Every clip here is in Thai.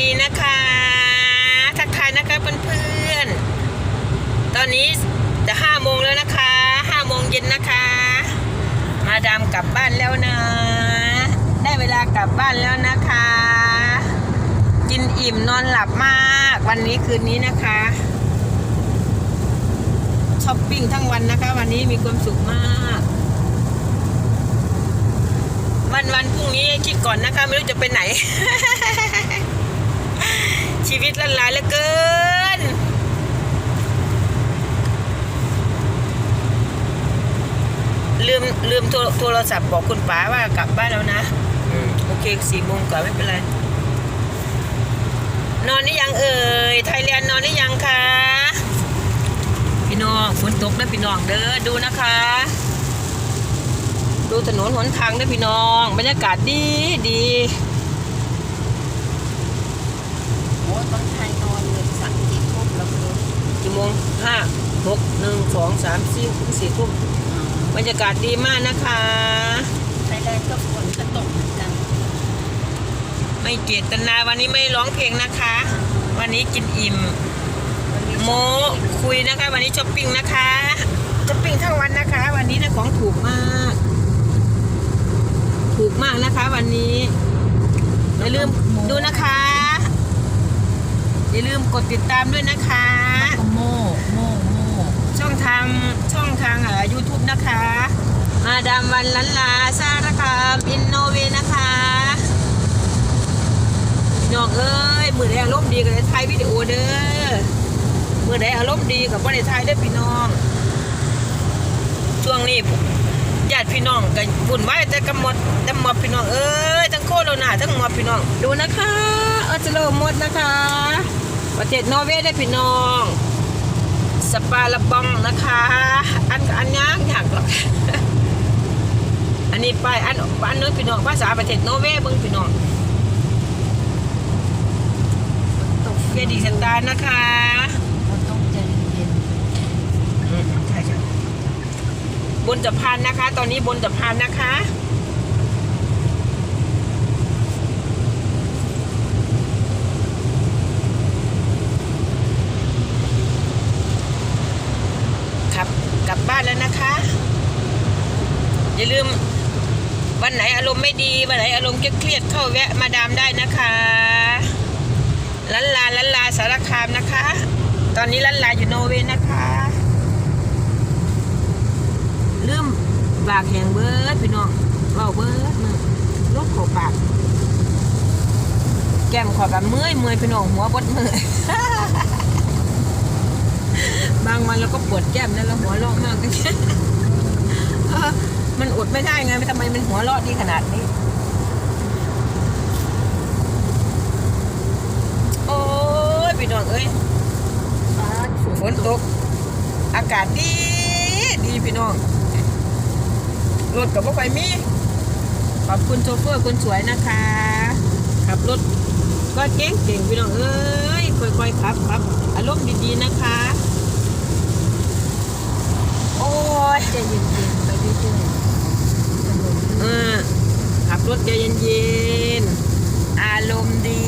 ดีนะคะ ทักทายนะคะเพื่อนๆ ตอนนี้จะห้าโมงแล้วนะคะห้าโมงเย็นนะคะ มาดามกลับบ้านแล้วนะ ได้เวลากลับบ้านแล้วนะคะ กินอิ่มนอนหลับมากวันนี้คืนนี้นะคะช้อปปิ้งทั้งวันนะคะ วันนี้มีความสุขมากวันวันพรุ่งนี้คิดก่อนนะคะ ไม่รู้จะไปไหน ชีวิตละลายเหลือเกิน ลืมลืมโทรโทรศัพท์บอกคุณป๋าว่ากลับบ้านแล้วนะอืมโอเคสี่โมงก่อนไม่เป็นไร นอนนี่ยังเอ่ย ไทยแลนด์นอนนี่ยังคะ พี่น้องฝนตกนะพี่น้องเด้อดูนะคะ ดูถนนหนทางด้วยพี่น้อง บรรยากาศดีดี โอ้ย ต้องไทยนอนเลยสั่งกี่ทุ่มแล้วไม่รู้กี่โมงห้าหกหนึ่งสองสามสี่ถึงสี่ทุ่มบรรยากาศดีมากนะคะไทยแลนด์ก็ฝนจะตกเหมือนกัน ไม่เจตนาวันนี้ไม่ร้องเพลงนะคะ วันนี้กินอิ่มวันนี้โมคุยนะคะ วันนี้ช้อปปิ้งนะคะช้อปปิ้งทั้งวันนะคะ วันนี้นะของถูกมาก ถูกมากนะคะ วันนี้อย่าลืมดูนะคะ อย่าลืมกดติดตามด้วยนะคะก็โม่โม่โม่ช่องทางช่องทางอ่า YouTube นะคะ มาดามวันลันลาสารคามอินโนเวนะคะน้องเอ้ยมือใดอารมณ์ดีก็ได้ถ่ายวิดีโอเด้อมือใดอารมณ์ดีกับว่าได้ถ่ายเด้อพี่น้อง ช่วงนี้ญาติพี่น้องกันบุญไว้แต่กำหมดแต่หมดพี่น้องเอ้ยทั้งโคโรนาทั้งหมดพี่น้อง ดูนะคะเออจะโลหมดนะคะ ประเทศนอร์เวย์ได้อพี่น้อง สปาละบองนะคะ อันอันยากยากหรอกอันนี้ไปอันอันนู้นพี่น้องภาษาประเทศนอร์เวย์เบิ่งพี่น้องตกเฟียดีสตาร์นะคะมันต้องใจเย็นอืมใช่ใช่บนสะพานนะคะ ตอนนี้บนสะพานนะคะ ครับ กลับบ้านแล้วนะคะ อย่าลืมวันไหนอารมณ์ไม่ดี วันไหนอารมณ์เครียดเข้าแวะมาดามได้นะคะลันลาลันลาสารคามนะคะ ตอนนี้ลันลาอยู่โนเวนะคะลืมบากแหงเบิร์ดพี่น้องเบาเบิร์ดมือลูกโขปาก แก้มขอกับเมื่อยเมื่อยพี่น้องหัวบดเมื่อย บางวันเราก็ปวดแก้มนะแล้วหัวเราะมากเลยเออมันอดไม่ได้ไงทำไมมันหัวเราะดีขนาดนี้ โอ้ยพี่น้องเอ้ยฝนตก อากาศดี ดีพี่น้องรถกับว่าไฟมี ขอบคุณโชเฟอร์คนสวยนะคะขับรถก็เก่งเก่งๆพี่น้องเอ้ยค่อยๆขับครับ อารมณ์ดีๆนะคะ โอ้ยใจเย็นๆไปเรื่อยๆถนนเออขับรถใจเย็นๆ อารมณ์ดี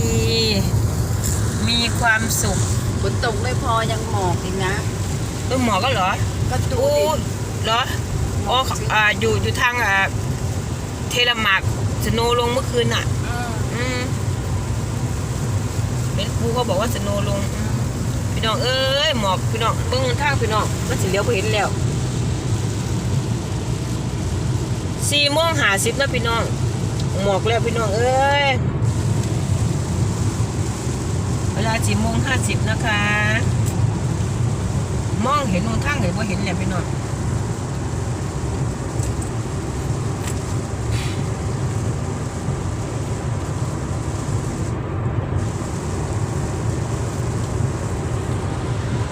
มีความสุขฝนตกไม่พอยังหมอกอีกนะเออหมอก็เหรอ ก็ดูโอ้ดิ เหรออ๋ออ่าอยู่อยู่ทางอ่าเทเลมาร์กสโนว์ลงเมื่อคืนน่ะเอออืมเป็นครูเขาบอกว่าสโนว์ลงพี่น้องเอ้ยหมอกพี่น้องเบิ้งทางพี่น้องมันสิเลี้ยวไปเห็นแล้ว สี่โมงหาสิบนะพี่น้อง หมอกแล้วพี่น้องเอ้ย เวลาสี่โมงห้าสิบนะคะ มองเห็นหนทางเห็นว่าเห็นแล้วพี่น้อง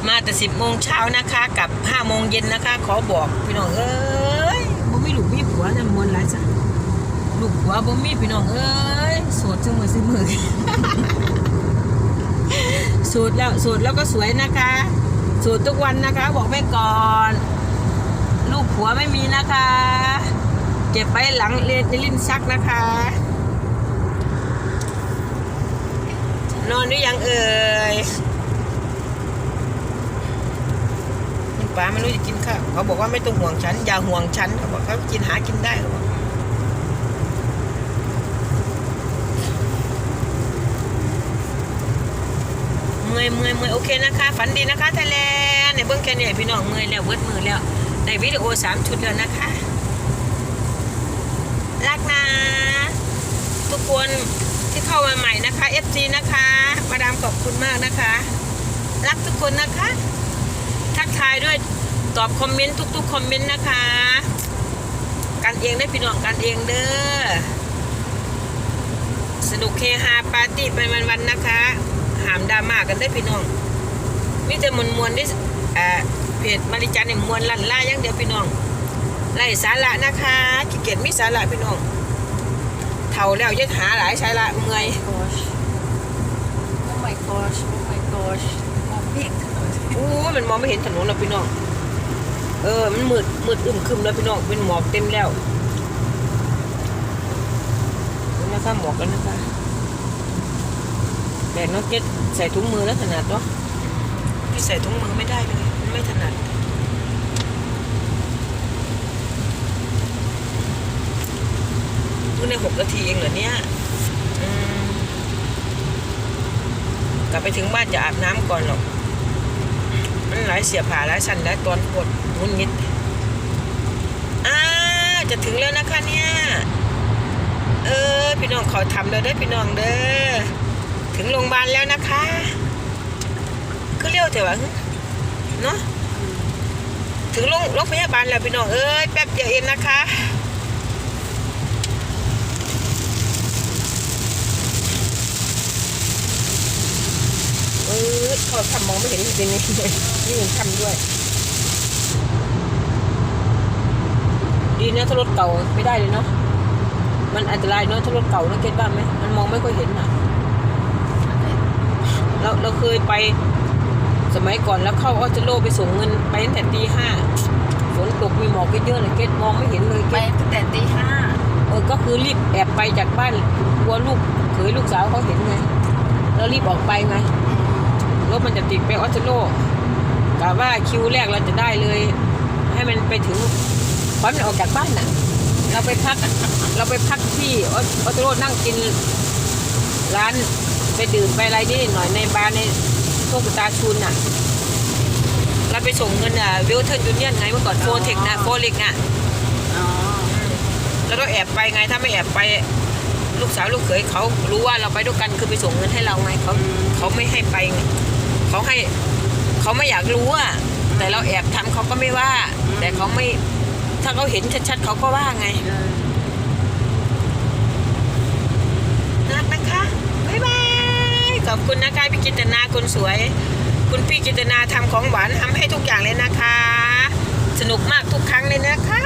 มาแต่สิบโมงเช้านะคะ กับห้าโมงเย็นนะคะ ขอบอกพี่น้องเอ้ย มีลูกมีผัวนะมวนหลายจ้ะลูกผัวบ่มีพี่น้องเอ้ยโสดจังมือซิมือโสดแล้วโสดแล้วก็สวยนะคะโสดทุกวันนะคะ บอกไว้ก่อน ลูกผัวไม่มีนะคะ เก็บไปหลังเลนลิ้นชักนะคะ นอนหรือยังเอ่ยยัง ป้าไม่รู้จะกินข้าวเขาบอกว่าไม่ต้องห่วงฉัน อย่าห่วงฉันเขาบอกเขากินหากินได้เขาบอกเมื่อยเมื่อยเมื่อยโอเคนะคะ ฝันดีนะคะไทยแลนด์ในเบื้องแค่นี้พี่น้องเมื่อยแล้วเวิร์ดมือแล้วในวิดีโอสามชุดแล้วนะคะรักนะทุกคนที่เข้ามาใหม่นะคะ FC นะคะ มาดามขอบคุณมากนะคะ รักทุกคนนะคะายด้วยตอบคอมเมนต์ทุก ๆ คอมเมนต์นะคะ กันเองได้พี่น้องกันเองเด้อสนุกเฮฮาปาร์ตี้เป็นวันๆนะคะ หามดราม่ากันได้พี่น้องมิจะมวลมวลๆที่เอ่อเพจมาริจันเนี่ยมวลลั่นล่าย่างเดียวพี่น้องไล่สาระนะคะขี้เกียจมีสาระพี่น้องเท่าแล้วยังหาหลายสาระเมื่อย gosh oh my gosh oh my gosh มองไม่เห็นถนน อู้ มันมองไม่เห็นถนนแล้วพี่น้อง เออ มันมืดมืดอึมครึมแล้วพี่น้องเป็นหมอกเต็มแล้วนี่นะคะหมอกแล้วนะคะแต่น้องเก็ตใส่ถุงมือแล้วถนัดเนาะพี่ใส่ถุงมือไม่ได้เลยมันไม่ถนัดเพิ่งได้หกนาทีเองเหรอเนี่ยอืมกลับไปถึงบ้านจะอาบน้ำก่อนหรอก มันหลายเสียผ่าหลายชั้นหลายตอนปวดงุนงิดอ้าจะถึงแล้วนะคะเนี่ยเออพี่น้องขอทำเลยเด้พี่น้องเด้อถึงโรงพยาบาลแล้วนะคะคือเร็วเถอะวะเนาะถึงโรงโรงพยาบาลแล้วพี่น้องเอ้ยแป๊บเดียวเองนะคะ เอ อเขาทำมองไม่เห็นจริงๆนี่นี่ยังทำด้วย ดีนะถ้ารถเก่าไม่ได้เลยเนาะมันอันตรายเนาะถ้ารถเก่านะเก็ตบ้างไหมมันมองไม่ค่อยเห็นอะเราเราเคยไปสมัยก่อนแล้วเข้าออสเตรโลไปส่งเงินไปตั้งแต่ตีห้าฝนตกมีหมอกเยอะๆเลยเก็ตมองไม่เห็นเลยไปเก็ตตั้งแต่ตีห้าเออก็คือรีบแอบไปจากบ้านกลัวลูกเขยลูกสาวเขาเห็นไงแล้วรีบออกไปไง รถมันจะติดไปออสเตรโลกะว่าคิวแรกเราจะได้เลย ให้มันไปถึงพร้อมนออกจากบ้านน่ะ เราไปพัก เราไปพักที่ออสออสเตรโลนั่งกิน ร้านไปดื่มไปอะไรนี่หน่อยในบาร์ในพวกตาชุนน่ะเราไปส่งเงินอะวิลเทนยูเนียนไงเมื่อก่อนโฟเทคนะโฟเล็กอะอ๋อแล้วก็แอบไปไงถ้าไม่แอบไปลูกสาวลูกเขยเขารู้ว่าเราไปด้วยกันคือไปส่งเงินให้เราไงเขาเขาไม่ให้ไปไง เขาให้เขาไม่อยากรู้อะแต่เราแอบทำเขาก็ไม่ว่า แต่เขาไม่ถ้าเขาเห็นชัดๆเขาก็ว่าไงเออรักนะคะบ๊ายบายขอบคุณนะคะพี่กิตนาคนสวย คุณพี่กิตนาทำของหวานทำให้ทุกอย่างเลยนะคะ สนุกมากทุกครั้งเลยนะคะ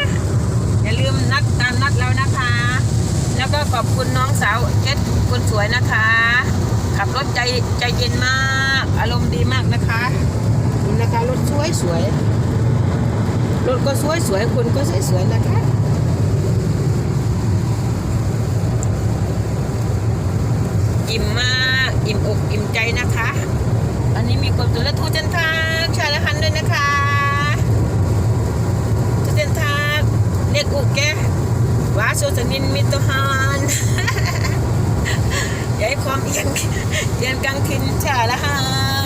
อย่าลืมนัดตามนัดแล้วนะคะ แล้วก็ขอบคุณน้องสาวเจ็ดคนสวยนะคะ ขับรถใจใจเย็นมาก อารมณ์ดีมากนะคะนี่นะคะรถสวยสวยรถก็สวยสวยคนก็สวยสวยนะคะอิ่มมากอิ่มอกอิ่มใจนะคะ อันนี้มีความสุขและทูจันทางชาละหันด้วยนะคะทูจันทางเรียกอุกแกว้าโซสนินมิตรฮาน ความเอียงเอียงกลางทินชาละหันบ๊า